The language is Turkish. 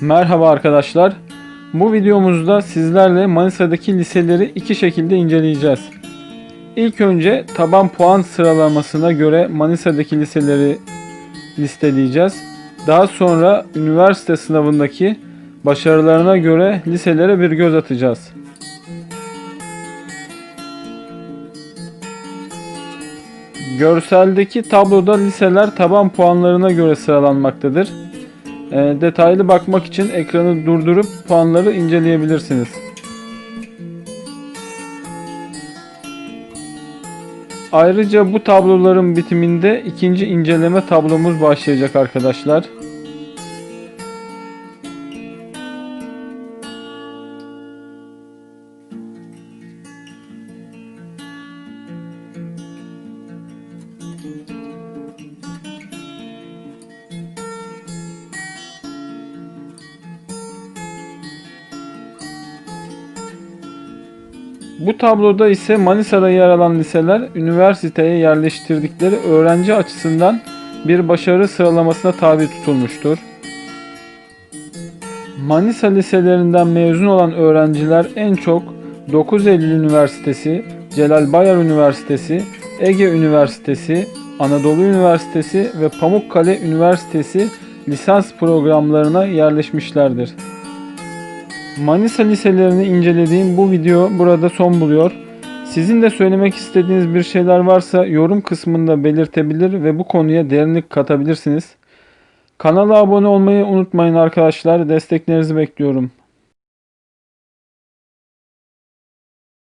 Merhaba arkadaşlar. Bu videomuzda sizlerle Manisa'daki liseleri iki şekilde inceleyeceğiz. İlk önce taban puan sıralamasına göre Manisa'daki liseleri listeleyeceğiz. Daha sonra üniversite sınavındaki başarılarına göre liselere bir göz atacağız. Görseldeki tabloda liseler taban puanlarına göre sıralanmaktadır. E, detaylı bakmak için ekranı durdurup puanları inceleyebilirsiniz. Ayrıca bu tabloların bitiminde ikinci inceleme tablomuz başlayacak arkadaşlar. Bu tabloda ise Manisa'da yer alan liseler üniversiteye yerleştirdikleri öğrenci açısından bir başarı sıralamasına tabi tutulmuştur. Manisa liselerinden mezun olan öğrenciler en çok 9 Eylül Üniversitesi, Celal Bayar Üniversitesi, Ege Üniversitesi, Anadolu Üniversitesi ve Pamukkale Üniversitesi lisans programlarına yerleşmişlerdir. Manisa liselerini incelediğim bu video burada son buluyor. Sizin de söylemek istediğiniz bir şeyler varsa yorum kısmında belirtebilir ve bu konuya derinlik katabilirsiniz. Kanala abone olmayı unutmayın arkadaşlar. Desteklerinizi bekliyorum.